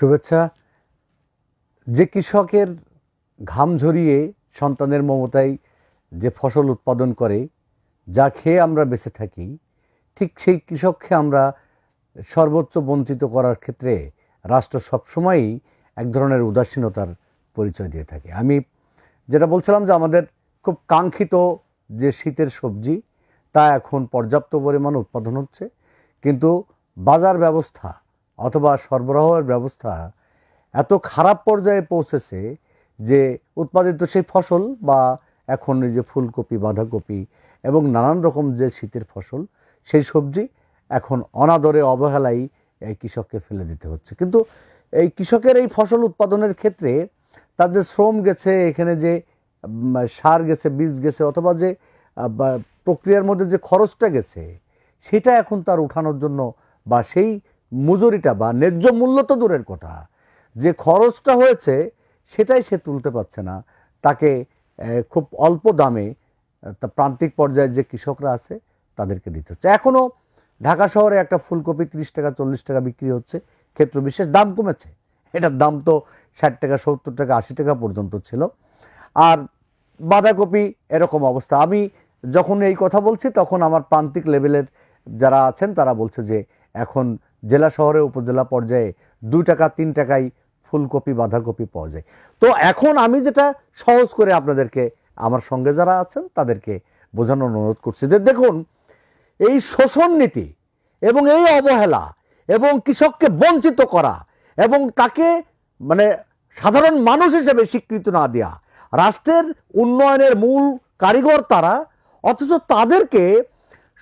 শুভেচ্ছা। যে কৃষকের ঘাম ঝরিয়ে সন্তানের মমতায় যে ফসল উৎপাদন করে, যা খেয়ে আমরা বেঁচে থাকি, ঠিক সেই কৃষককে আমরা সর্বোচ্চ বঞ্চিত করার ক্ষেত্রে রাষ্ট্র সবসময়ই এক ধরনের উদাসীনতার পরিচয় দিয়ে থাকে। আমি যেটা বলছিলাম যে আমাদের খুব কাঙ্ক্ষিত যে শীতের সবজি, তা এখন পর্যাপ্ত পরিমাণ উৎপাদন হচ্ছে, কিন্তু বাজার ব্যবস্থা অথবা সরবরাহের ব্যবস্থা এত খারাপ পর্যায়ে পৌঁছেছে যে উৎপাদিত সেই ফসল বা এখন এই যে ফুলকপি, বাঁধাকপি এবং নানান রকম যে শীতের ফসল, সেই সবজি এখন অনাদরে অবহেলায় এই কৃষককে ফেলে দিতে হচ্ছে। কিন্তু এই কৃষকের এই ফসল উৎপাদনের ক্ষেত্রে তার যে শ্রম গেছে, এখানে যে সার গেছে, বীজ গেছে অথবা যে প্রক্রিয়ার মধ্যে যে খরচটা গেছে, সেটা এখন তার উঠানোর জন্য বা সেই মজুরিটা বা ন্যায্য মূল্য তো দূরের কথা। যে খরচটা হয়েছে সেটাই সে তুলতে পারছে না। তাকে খুব অল্প দামে তা প্রান্তিক পর্যায়ে যে কৃষকরা আছে তাদেরকে দিতে হচ্ছে। এখনও ঢাকা শহরে একটা ফুলকপি তিরিশ টাকা, চল্লিশ টাকা বিক্রি হচ্ছে, ক্ষেত্র বিশেষ দাম কমেছে। এটার দাম তো ষাট টাকা, সত্তর টাকা, আশি টাকা পর্যন্ত ছিল। আর বাঁধাকপি এরকম অবস্থা। আমি যখন এই কথা বলছি তখন আমার প্রান্তিক লেভেলের যারা আছেন তারা বলছে যে এখন জেলা শহরে, উপজেলা পর্যায়ে দুই টাকা, তিন টাকায় ফুলকপি, বাঁধাকপি পাওয়া যায়। তো এখন আমি যেটা সহজ করে আপনাদেরকে, আমার সঙ্গে যারা আছেন তাদেরকে বোঝানোর অনুরোধ করছি যে দেখুন, এই শোষণ নীতি এবং এই অবহেলা এবং কৃষককে বঞ্চিত করা এবং তাকে মানে সাধারণ মানুষ হিসেবে স্বীকৃত না দেওয়া রাষ্ট্রের উন্নয়নের মূল কারিগর তারা, অথচ তাদেরকে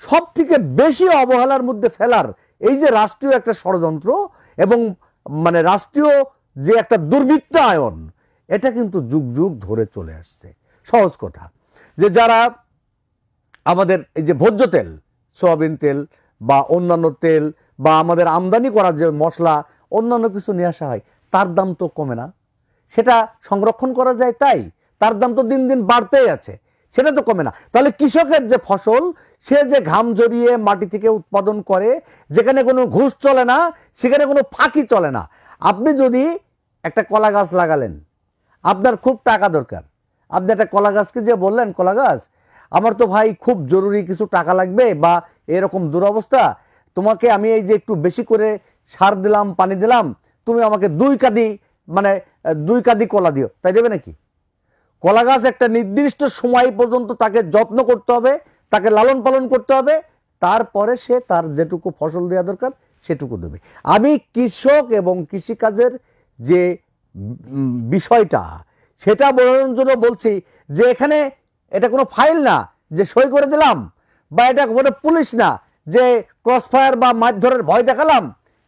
সব থেকে বেশি অবহেলার মধ্যে ফেলার এই যে রাষ্ট্রীয় একটা ষড়যন্ত্র এবং মানে রাষ্ট্রীয় যে একটা দুর্বৃত্তায়ন, এটা কিন্তু যুগ যুগ ধরে চলে আসছে। সহজ কথা। যে যারা আমাদের এই যে ভোজ্য তেল, সয়াবিন তেল বা অন্যান্য তেল বা আমাদের আমদানি করার যে মশলা, অন্যান্য কিছু নিয়ে আসা হয়, তার দাম তো কমে না। সেটা সংরক্ষণ করা যায় তাই। তার দাম তো দিন দিন বাড়তেই আছে। সেটা তো কমে না। তাহলে কৃষকের যে ফসল, সে যে ঘাম জড়িয়ে মাটি থেকে উৎপাদন করে, যেখানে কোনো ঘুষ চলে না, সেখানে কোনো ফাঁকি চলে না। আপনি যদি একটা কলা গাছ লাগালেন, আপনার খুব টাকা দরকার। আপনি একটা কলা গাছকে যে বললেন, কলা গাছ, আমার তো ভাই খুব জরুরি কিছু টাকা লাগবে বা এরকম দুরবস্থা, তোমাকে আমি এই যে একটু বেশি করে সার দিলাম, পানি দিলাম, তুমি আমাকে দুই কাদি মানে দুই কাদি কলা দিও। তাই দেবে নাকি? কলা গাছ একটা নির্দিষ্ট সময় পর্যন্ত তাকে যত্ন করতে হবে, তাকে লালন পালন করতে হবে, তারপরে সে তার যেটুকু ফসল দেওয়া দরকার সেটুকু দেবে। আমি কৃষক এবং কৃষিকাজের যে বিষয়টা, সেটা বোঝানোর জন্য বলছি যে এখানে এটা কোনো ফাইল না যে সই করে দিলাম বা এটা কোনো পুলিশ না যে ক্রস ফায়ার বা মারধরের ভয় দেখালাম,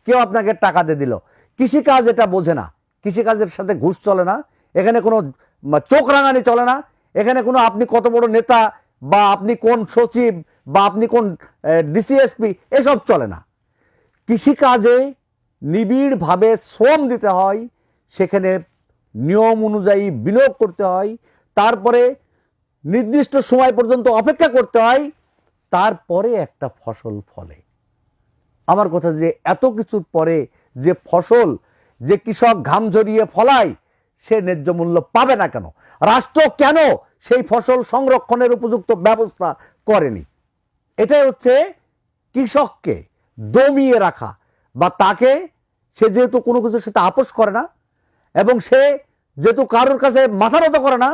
কেউ আপনাকে টাকা দিয়ে দিল। কৃষিকাজ এটা বোঝে না। কৃষিকাজের সাথে ঘুষ চলে না। এখানে কোনো চোখ রাঙানি চলে না। এখানে কোনো আপনি কত বড় নেতা বা আপনি কোন সচিব বা আপনি কোন ডিসিএসপি এসব চলে না। কৃষিকাজে নিবিড়ভাবে শ্রম দিতে হয়, সেখানে নিয়ম অনুযায়ী বিনিয়োগ করতে হয়, তারপরে নির্দিষ্ট সময় পর্যন্ত অপেক্ষা করতে হয়, তারপরে একটা ফসল ফলে। আমার কথা যে এত কিছুর পরে যে ফসল যে কৃষক ঘাম ঝরিয়ে ফলায় সে ন্যায্য মূল্য পাবে না কেন? রাষ্ট্র কেন সেই ফসল সংরক্ষণের উপযুক্ত ব্যবস্থা করেনি? এটাই হচ্ছে কৃষককে দমিয়ে রাখা বা তাকে সে যেহেতু কোনো কিছু সেটা আপোষ করে না এবং সে যেহেতু কারোর কাছে মাথা নত করে না,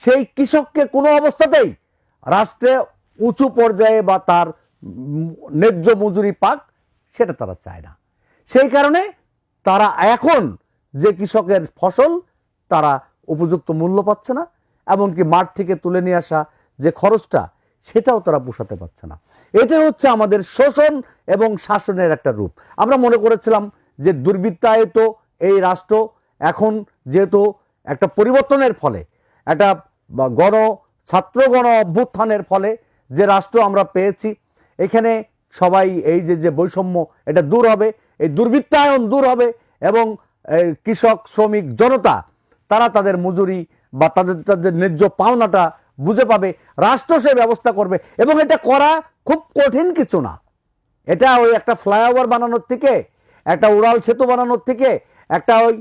সেই কৃষককে কোনো অবস্থাতেই রাষ্ট্রে উঁচু পর্যায়ে বা তার ন্যায্য মজুরি পাক সেটা তারা চায় না। সেই কারণে তারা এখন যে কৃষকের ফসল তারা উপযুক্ত মূল্য পাচ্ছে না, এমনকি মাঠ থেকে তুলে নিয়ে আসা যে খরচটা সেটাও তারা পোষাতে পারছে না। এটা হচ্ছে আমাদের শোষণ এবং শাসনের একটা রূপ। আমরা মনে করেছিলাম যে দুর্বৃত্তায়িত এই রাষ্ট্র এখন যেহেতু একটা পরিবর্তনের ফলে, একটা গণ, ছাত্র গণ অভ্যুত্থানের ফলে যে রাষ্ট্র আমরা পেয়েছি, এখানে সবাই এই যে যে বৈষম্য, এটা দূর হবে, এই দুর্বৃত্তায়ন দূর হবে এবং কৃষক, শ্রমিক, জনতা তারা তাদের মজুরি বা তাদের তাদের ন্যায্য পাওনাটা বুঝে পাবে, রাষ্ট্র সে ব্যবস্থা করবে। এবং এটা করা খুব কঠিন কিছু না। এটা ওই একটা ফ্লাইওভার বানানোর থেকে, একটা উড়াল সেতু বানানোর থেকে, একটা ওই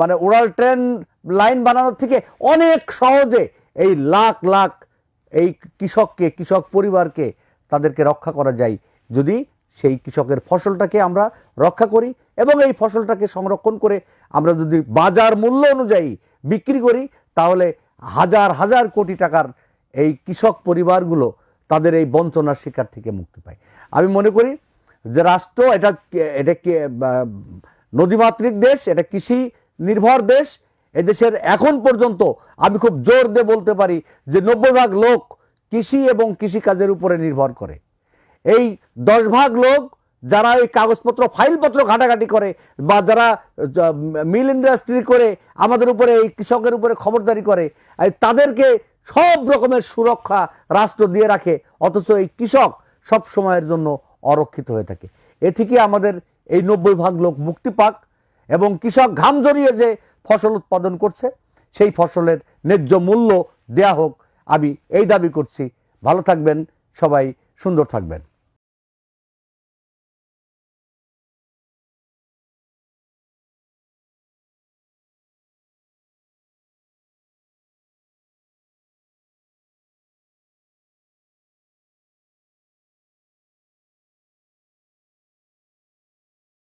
মানে ওরাল ট্রেন লাইন বানানোর থেকে অনেক সহজে এই লাখ লাখ এই কৃষককে, কৃষক পরিবারকে তাদেরকে রক্ষা করা যায়। যদি সেই কৃষকের ফসলটাকে আমরা রক্ষা করি এবং এই ফসলটাকে সংরক্ষণ করে আমরা যদি বাজার মূল্য অনুযায়ী বিক্রি করি, তাহলে হাজার হাজার কোটি টাকার এই কৃষক পরিবারগুলো তাদের এই বঞ্চনার শিকার থেকে মুক্তি পায়। আমি মনে করি যে রাষ্ট্র এটা এটা নদীমাতৃক দেশ, এটা কৃষি নির্ভর দেশ। এদেশের এখন পর্যন্ত আমি খুব জোর দিয়ে বলতে পারি যে নব্বই ভাগ লোক কৃষি এবং কৃষিকাজের উপরে নির্ভর করে। এই দশ ভাগ লোক যারা এই কাগজপত্র, ফাইলপত্র ঘাটাঘাটি করে বা যারা মিল ইন্ডাস্ট্রি করে আমাদের উপরে, এই কৃষকের উপরে খবরদারি করে তাদেরকে সব রকমের সুরক্ষা রাষ্ট্র দিয়ে রাখে, অথচ এই কৃষক সব সময়ের জন্য অরক্ষিত হয়ে থাকে। এ থেকে আমাদের এই নব্বই ভাগ লোক মুক্তি পাক এবং কৃষক ঘাম জড়িয়ে যে ফসল উৎপাদন করছে, সেই ফসলের ন্যায্য মূল্য দেয়া হোক, আমি এই দাবি করছি। ভালো থাকবেন, সবাই সুন্দর থাকবেন।